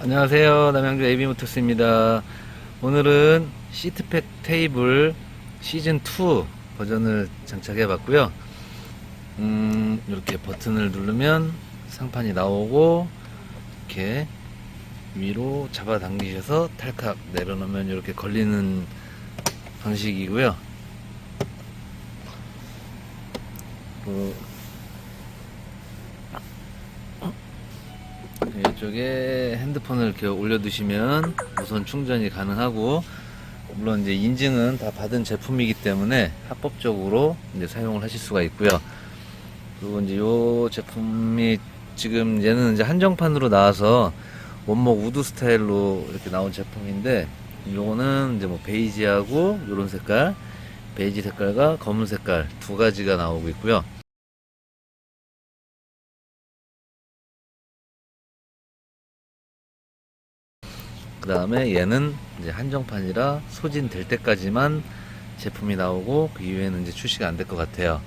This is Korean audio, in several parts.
안녕하세요. 남양주 AB모터스입니다. 오늘은 시트팩 테이블 시즌2 버전을 장착해 봤고요. 음, 이렇게 버튼을 누르면 상판이 나오고, 이렇게 위로 잡아 당기셔서 탈칵 내려놓으면 이렇게 걸리는 방식이고요. 그 이쪽에 핸드폰을 이렇게 올려두시면 무선 충전이 가능하고 물론 이제 인증은 다 받은 제품이기 때문에 합법적으로 이제 사용을 하실 수가 있고요. 그리고 이제 요 제품이 지금 얘는 이제 한정판으로 나와서 원목 우드 스타일로 이렇게 나온 제품인데 요거는 이제 뭐 베이지하고 요런 색깔 베이지 색깔과 검은 색깔 두 가지가 나오고 있고요. 그 다음에 얘는 이제 한정판이라 소진될 때까지만 제품이 나오고 그 이후에는 이제 출시가 안 될 것 같아요.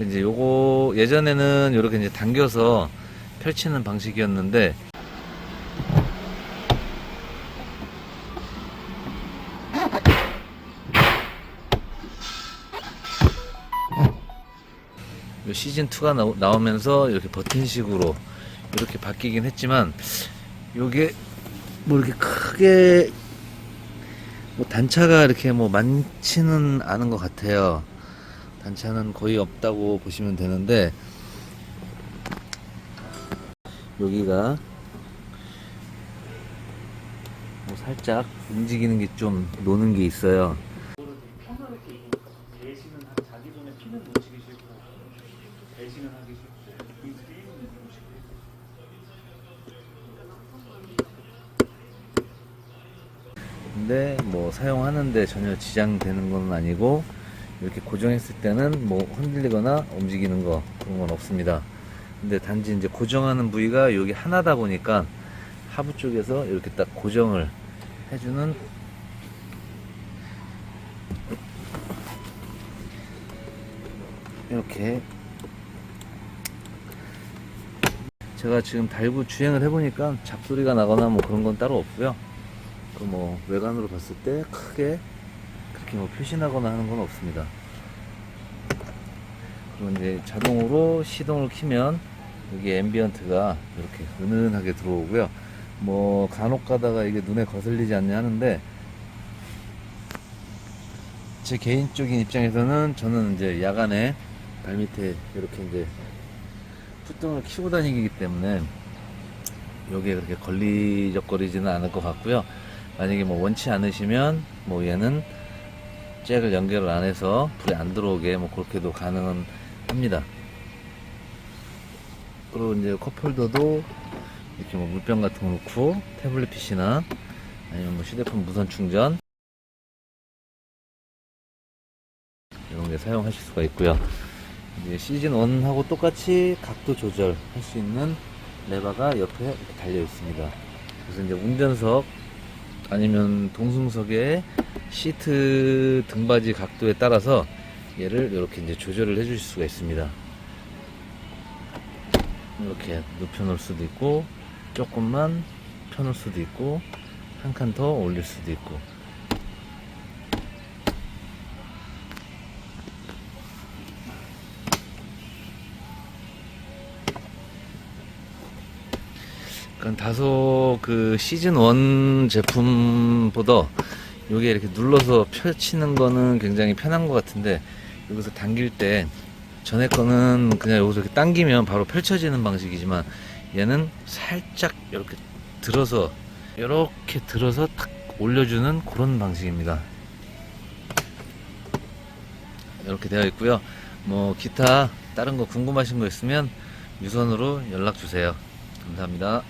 이제 요거 예전에는 이렇게 이제 당겨서 펼치는 방식이었는데 요 시즌 2가 나오면서 이렇게 버튼식으로 이렇게 바뀌긴 했지만 요게 뭐 이렇게 크게 뭐 단차가 이렇게 뭐 많지는 않은 것 같아요. 단차는 거의 없다고 보시면 되는데 여기가 뭐 살짝 움직이는 게 좀 노는 게 있어요. 편하게 대신은 하- 자기 전에 피는 놓치기 싫고 대신은 하기 싫고 이 게임은 너무 싫고 근데 뭐 사용하는데 전혀 지장되는 건 아니고 이렇게 고정했을 때는 뭐 흔들리거나 움직이는 거 그런 건 없습니다. 근데 단지 이제 고정하는 부위가 여기 하나다 보니까 하부 쪽에서 이렇게 딱 고정을 해주는 이렇게 제가 지금 달고 주행을 해보니까 잡소리가 나거나 뭐 그런 건 따로 없고요. 그뭐 외관으로 봤을 때 크게 그렇게 뭐 표시나거나 하는 건 없습니다. 그리고 이제 자동으로 시동을 키면 여기 앰비언트가 이렇게 은은하게 들어오고요. 뭐 간혹 가다가 이게 눈에 거슬리지 않냐 하는데 제 개인적인 입장에서는 저는 이제 야간에 발밑에 이렇게 이제 푸등을 키고 다니기 때문에 여기에 그렇게 걸리적거리지는 않을 것 같고요. 만약에 뭐 원치 않으시면 뭐 얘는 잭을 연결을 안 해서 불이 안 들어오게 뭐 그렇게도 가능은 합니다. 그리고 이제 컵홀더도 이렇게 뭐 물병 같은 거 놓고 태블릿 PC나 아니면 뭐 휴대폰 무선 충전 이런 게 사용하실 수가 있고요. 이제 시즌 1하고 똑같이 각도 조절할 수 있는 레버가 옆에 달려 있습니다. 그래서 이제 운전석 아니면 동승석의 시트 등받이 각도에 따라서 얘를 이렇게 이제 조절을 해 주실 수가 있습니다. 이렇게 눕혀 놓을 수도 있고 조금만 펴 놓을 수도 있고 한 칸 더 올릴 수도 있고 그러니까 다소 그 시즌 1 제품보다 요게 이렇게 눌러서 펼치는 거는 굉장히 편한 것 같은데 여기서 당길 때 전에 거는 그냥 여기서 이렇게 당기면 바로 펼쳐지는 방식이지만 얘는 살짝 이렇게 들어서 이렇게 들어서 탁 올려주는 그런 방식입니다. 이렇게 되어 있고요. 뭐 기타 다른 거 궁금하신 거 있으면 유선으로 연락 주세요. 감사합니다.